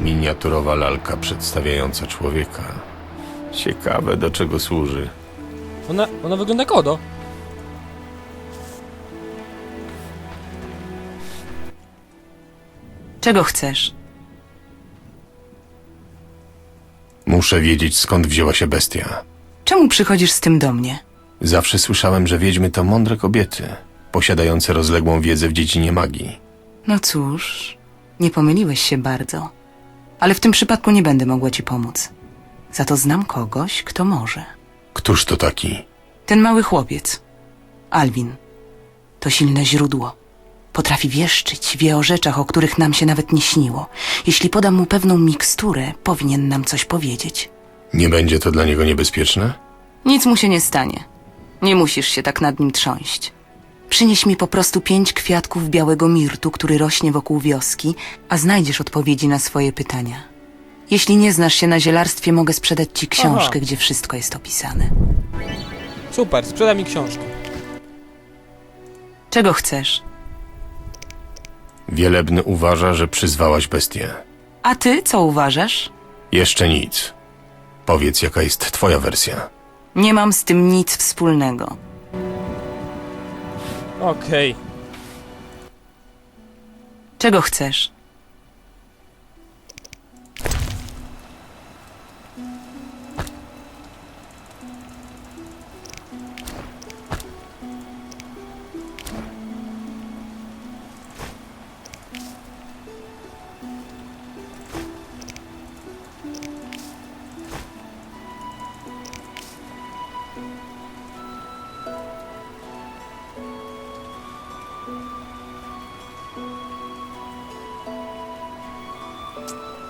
Miniaturowa lalka przedstawiająca człowieka. Ciekawe, do czego służy. ona, ona wygląda jak Odo. Czego chcesz? Muszę wiedzieć, skąd wzięła się bestia. Czemu przychodzisz z tym do mnie? Zawsze słyszałem, że wiedźmy to mądre kobiety, posiadające rozległą wiedzę w dziedzinie magii. No cóż, nie pomyliłeś się bardzo. Ale w tym przypadku nie będę mogła ci pomóc. Za to znam kogoś, kto może. Któż to taki? Ten mały chłopiec, Alwin, to silne źródło. Potrafi wieszczyć, wie o rzeczach, o których nam się nawet nie śniło. Jeśli podam mu pewną miksturę, powinien nam coś powiedzieć. Nie będzie to dla niego niebezpieczne? Nic mu się nie stanie. Nie musisz się tak nad nim trząść. Przynieś mi po prostu pięć kwiatków białego mirtu, który rośnie wokół wioski, a znajdziesz odpowiedzi na swoje pytania. Jeśli nie znasz się na zielarstwie, mogę sprzedać ci książkę, Aha. gdzie wszystko jest opisane. Super, sprzeda mi książkę. Czego chcesz? Wielebny uważa, że przyzwałaś bestię. A ty co uważasz? Jeszcze nic. Powiedz, jaka jest twoja wersja. Nie mam z tym nic wspólnego. Okej. Czego chcesz?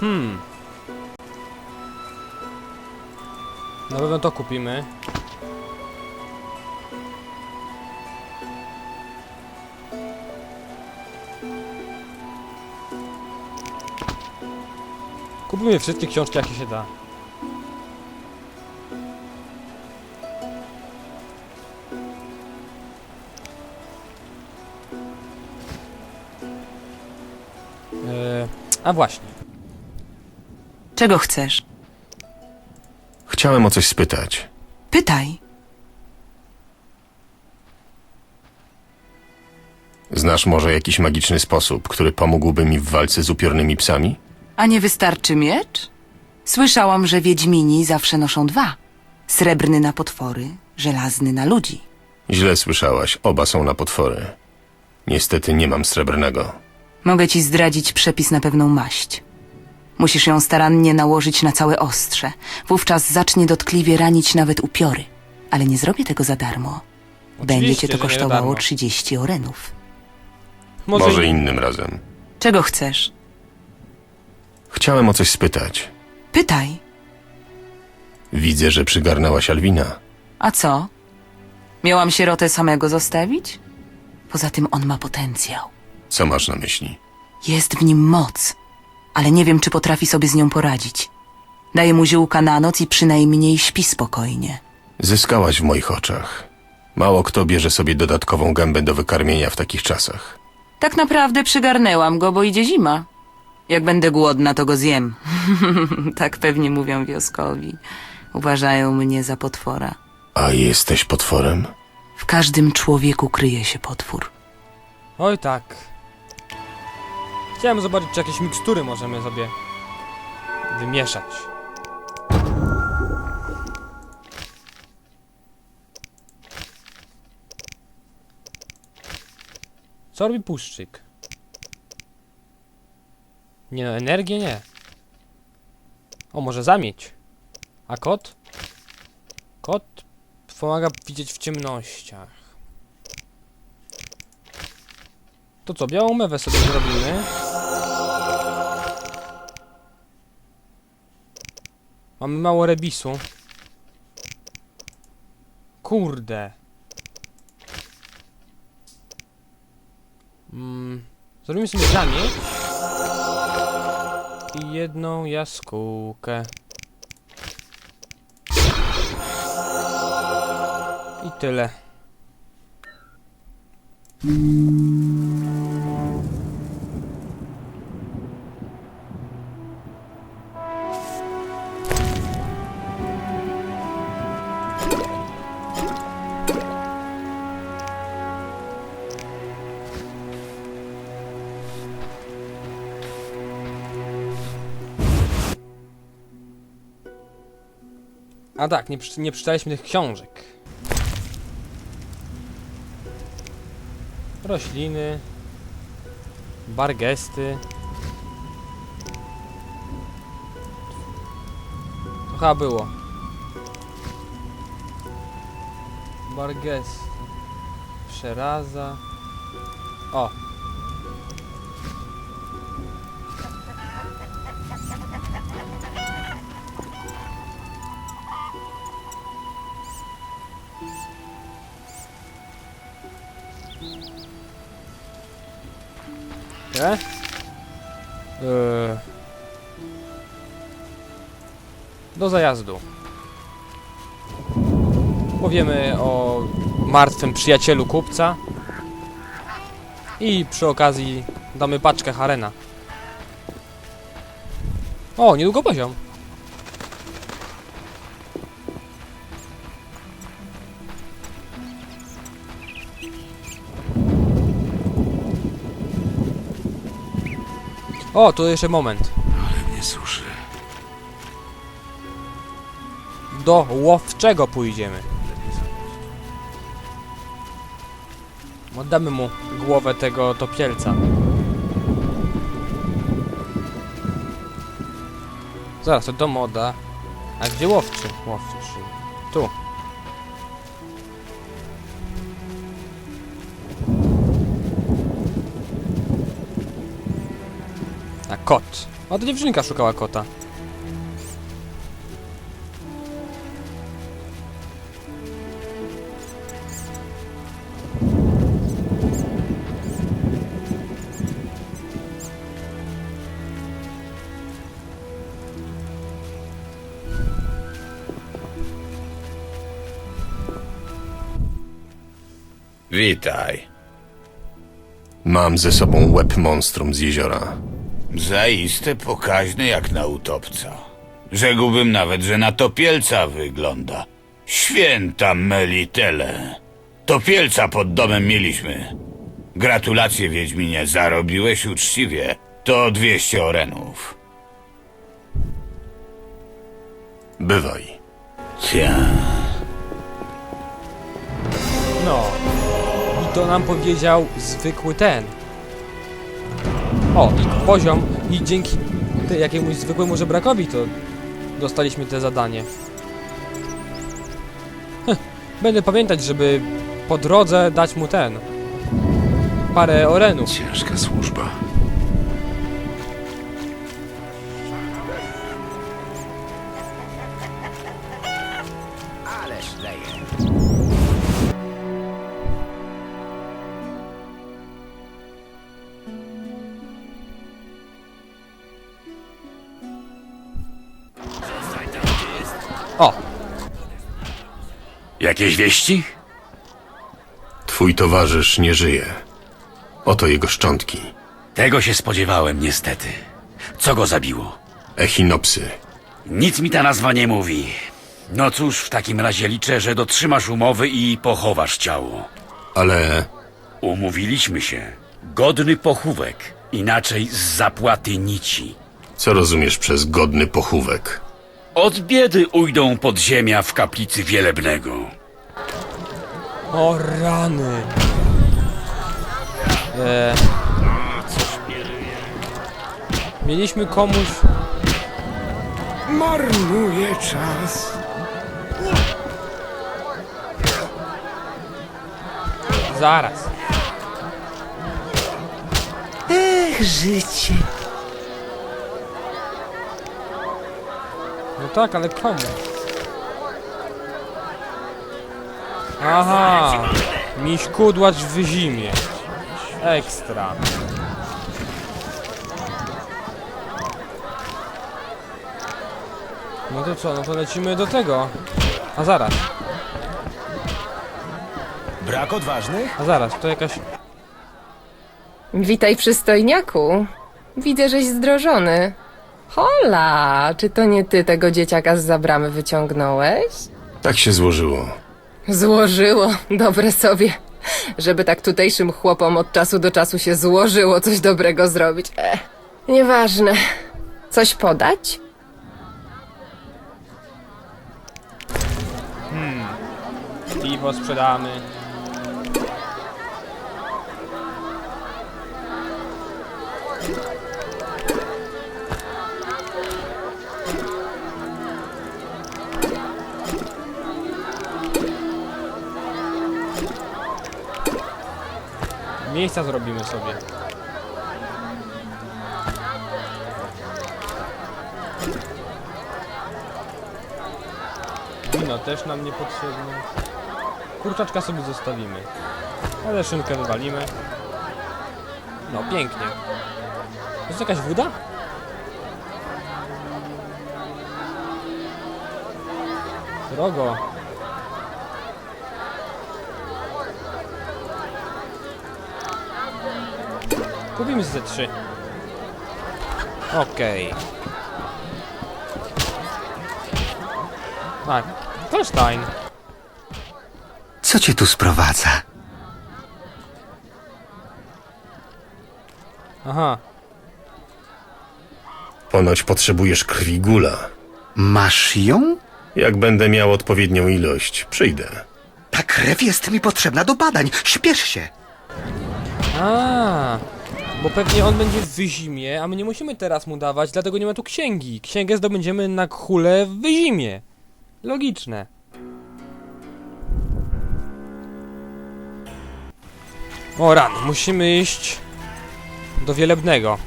Hmm. Na pewno to kupimy. Kupimy wszystkie książki, jakie się da. Eee, a właśnie. Czego chcesz? Chciałem o coś spytać. Pytaj. Znasz może jakiś magiczny sposób, który pomógłby mi w walce z upiornymi psami? A nie wystarczy miecz? Słyszałam, że wiedźmini zawsze noszą dwa. Srebrny na potwory, żelazny na ludzi. Źle słyszałaś, oba są na potwory. Niestety nie mam srebrnego. Mogę ci zdradzić przepis na pewną maść. Musisz ją starannie nałożyć na całe ostrze. Wówczas zacznie dotkliwie ranić nawet upiory. Ale nie zrobię tego za darmo. Będzie cię to że nie za kosztowało darmo. 30 orenów. Może, Może innym razem. Czego chcesz? Chciałem o coś spytać. Pytaj. Widzę, że przygarnęłaś Alwina. A co? Miałam sierotę samego zostawić? Poza tym on ma potencjał. Co masz na myśli? Jest w nim moc, ale nie wiem, czy potrafi sobie z nią poradzić. Daję mu ziółka na noc i przynajmniej śpi spokojnie. Zyskałaś w moich oczach. Mało kto bierze sobie dodatkową gębę do wykarmienia w takich czasach. Tak naprawdę przygarnęłam go, bo idzie zima. Jak będę głodna, to go zjem. tak pewnie mówią wioskowi. Uważają mnie za potwora. A jesteś potworem? W każdym człowieku kryje się potwór. Oj tak. Chciałem zobaczyć, czy jakieś mikstury możemy sobie wymieszać. Co robi puszczyk? Nie no, energię nie. O, może zamieć. A kot? Kot pomaga widzieć w ciemnościach. To co, białą mewę sobie zrobimy. Mamy mało rebisu. Kurde. Mm, zrobimy sobie zamieć. I jedną jaskółkę. I tyle. A tak, nie, nie przeczytaliśmy tych książek. Rośliny. Bargesty. To chyba było. Bargesty. Przeraza. O. Nie? Eee. Do zajazdu. Powiemy o martwym przyjacielu kupca. I przy okazji damy paczkę Harena. O, niedługo poziom. O, tu jeszcze moment. Ale mnie suszy. Do łowczego pójdziemy. Oddamy mu głowę tego topielca. Zaraz, to do moda. A gdzie łowczy? Łowczy. Tu. Kot. A to dziewczynka szukała kota. Witaj. Mam ze sobą łeb monstrum z jeziora. Zaiste pokaźny jak na utopca. Rzekłbym nawet, że na topielca wygląda. Święta Melitele. Topielca pod domem mieliśmy. Gratulacje, Wiedźminie, zarobiłeś uczciwie. To 200 orenów. Bywaj. Cia. No. I to nam powiedział zwykły ten. O, poziom. I dzięki jakiemuś zwykłemu żebrakowi to dostaliśmy te zadanie. Heh, Będę pamiętać, żeby po drodze dać mu ten. Parę orenów. Ciężka służba. O, Jakieś wieści? Twój towarzysz nie żyje. Oto jego szczątki. Tego się spodziewałem, niestety. Co go zabiło? Echinopsy. Nic mi ta nazwa nie mówi. No cóż, w takim razie liczę, że dotrzymasz umowy i pochowasz ciało. Ale Umówiliśmy się. Godny pochówek. Inaczej z zapłaty nici. co rozumiesz przez godny pochówek? Od biedy ujdą podziemia w kaplicy wielebnego. o rany. E, mieliśmy komuś Marnuje czas. zaraz. Ech, życie. Tak, ale komu? Aha, miś kudłacz w zimie. Ekstra. No to co, no to lecimy do tego. A zaraz, Brak odważnych? a zaraz, to jakaś... Witaj, przystojniaku. Widzę, żeś zdrożony. Hola, czy to nie ty tego dzieciaka z zabramy wyciągnąłeś? Tak się złożyło. Złożyło, dobre sobie. Żeby tak tutejszym chłopom od czasu do czasu się złożyło coś dobrego zrobić. E, nieważne. Coś podać? Piwo sprzedamy. Miejsca zrobimy sobie. Wino też nam niepotrzebne. Kurczaczka sobie zostawimy. Ale szynkę wywalimy. No, pięknie. Jest jakaś woda? Drogo. Kupimy ze trzy. Okej. Tak. Holstein. Co cię tu sprowadza? Aha. Ponoć potrzebujesz krwi gula. Masz ją? Jak będę miał odpowiednią ilość, przyjdę. Ta krew jest mi potrzebna do badań. Śpiesz się. A, bo pewnie on będzie w wyzimie, a my nie musimy teraz mu dawać, dlatego nie ma tu księgi. Księgę zdobędziemy na kule w wyzimie. Logiczne. O ran, musimy iść do Wielebnego.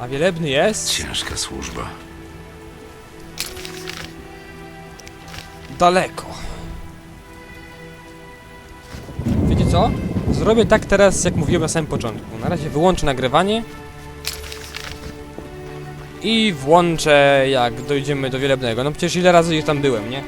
A Wielebny jest Ciężka służba. daleko. Wiecie co? Zrobię tak teraz, jak mówiłem na samym początku. Na razie wyłączę nagrywanie. I włączę, jak dojdziemy do Wielebnego. No przecież ile razy już tam byłem, nie?